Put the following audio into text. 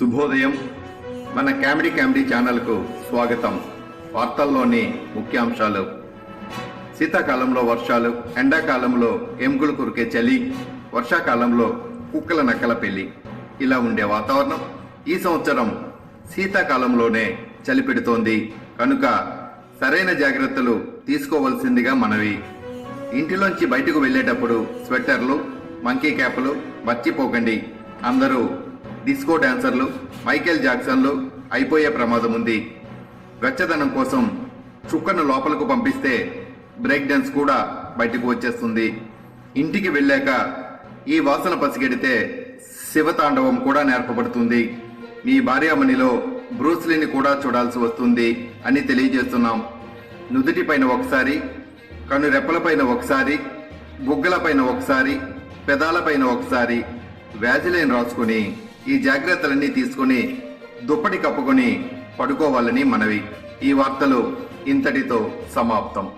శుభోదయం. మన comedy comedy ఛానల్కు స్వాగతం. వార్తల్లోని ముఖ్యాంశాలు. శీతాకాలంలో వర్షాలు ఎండాకాలంలో ఎముకలు కురికే చలి వర్షాకాలంలో కుక్కల నక్కల పెళ్ళి. ఇలా ఉండే వాతావరణం ఈ సంవత్సరం శీతాకాలంలోనే చలి పెడుతోంది. కనుక సరైన జాగ్రత్తలు తీసుకోవలసిందిగా మనవి. ఇంటిలోంచి బయటకు వెళ్ళేటప్పుడు స్వెట్టర్లు మంకీ క్యాపులు మర్చిపోకండి. అందరూ డిస్కో డాన్సర్లు మైకేల్ జాక్సన్లు అయిపోయే ప్రమాదం ఉంది. వెచ్చదనం కోసం చుక్కను లోపలకు పంపిస్తే బ్రేక్ డాన్స్ కూడా బయటకు వచ్చేస్తుంది. ఇంటికి వెళ్ళాక ఈ వాసన పసిగెడితే శివతాండవం కూడా నేర్పబడుతుంది. మీ భార్యామణిలో బ్రూస్లీని కూడా చూడాల్సి వస్తుంది అని తెలియజేస్తున్నాం. నుదుటి పైన ఒకసారి కను రెప్పలపైన ఒకసారి బుగ్గలపైన ఒకసారి పెదాలపైన ఒకసారి వ్యాజిలైన్ రాసుకుని ఈ జాగ్రత్తలన్నీ తీసుకుని దుప్పటి కప్పుకొని పడుకోవాలని మనవి. ఈ వార్తలు ఇంతటితో సమాప్తం.